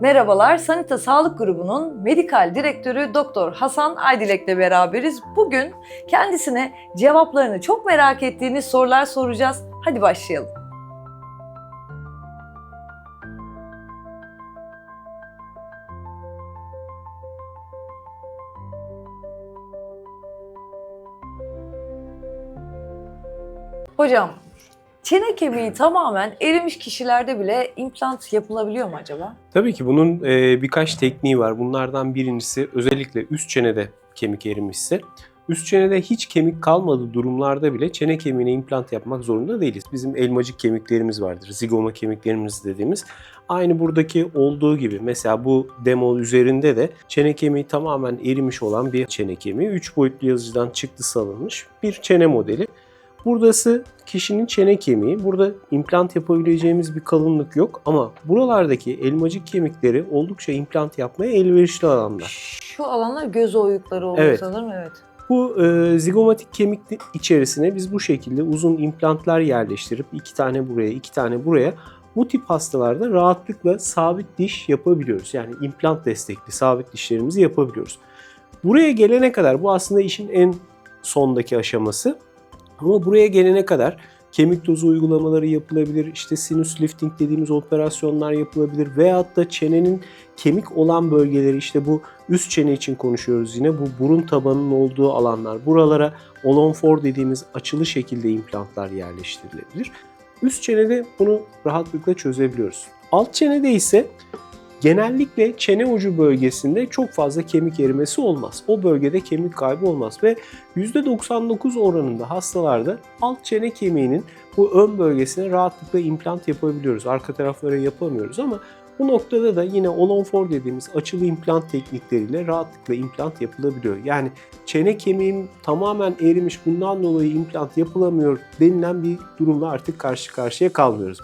Merhabalar, Sanita Sağlık Grubu'nun medikal direktörü Doktor Hasan Aydilek'le beraberiz. Bugün kendisine cevaplarını çok merak ettiğiniz sorular soracağız. Hadi başlayalım. Hocam, çene kemiği tamamen erimiş kişilerde bile implant yapılabiliyor mu acaba? Tabii ki bunun e, birkaç tekniği var. Bunlardan birincisi özellikle üst çenede kemik erimişse. Üst çenede hiç kemik kalmadığı durumlarda bile çene kemiğine implant yapmak zorunda değiliz. Bizim elmacık kemiklerimiz vardır. Zigoma kemiklerimiz dediğimiz. Aynı buradaki olduğu gibi mesela bu demo üzerinde de çene kemiği tamamen erimiş olan bir çene kemiği. 3 boyutlu yazıcıdan çıktısı alınmış bir çene modeli. Buradası kişinin çene kemiği. Burada implant yapabileceğimiz bir kalınlık yok ama buralardaki elmacık kemikleri oldukça implant yapmaya elverişli alanlar. Şu alanlar göz oyukları oluyor Evet. sanırım. Evet. Bu e, zigomatik kemik içerisine biz bu şekilde uzun implantlar yerleştirip iki tane buraya, iki tane buraya bu tip hastalarda rahatlıkla sabit diş yapabiliyoruz. Yani implant destekli sabit dişlerimizi yapabiliyoruz. Buraya gelene kadar bu aslında işin en sondaki aşaması. Ama buraya gelene kadar kemik tozu uygulamaları yapılabilir, işte sinüs lifting dediğimiz operasyonlar yapılabilir veyahut da çenenin kemik olan bölgeleri işte bu üst çene için konuşuyoruz yine bu burun tabanının olduğu alanlar buralara olonfor dediğimiz açılı şekilde implantlar yerleştirilebilir. Üst çenede bunu rahatlıkla çözebiliyoruz. Alt çenede ise genellikle çene ucu bölgesinde çok fazla kemik erimesi olmaz. O bölgede kemik kaybı olmaz ve %99 oranında hastalarda alt çene kemiğinin bu ön bölgesine rahatlıkla implant yapabiliyoruz. Arka taraflara yapamıyoruz ama bu noktada da yine Olonfor dediğimiz açılı implant teknikleriyle rahatlıkla implant yapılabiliyor. Yani çene kemiğim tamamen erimiş bundan dolayı implant yapılamıyor denilen bir durumla artık karşı karşıya kalmıyoruz.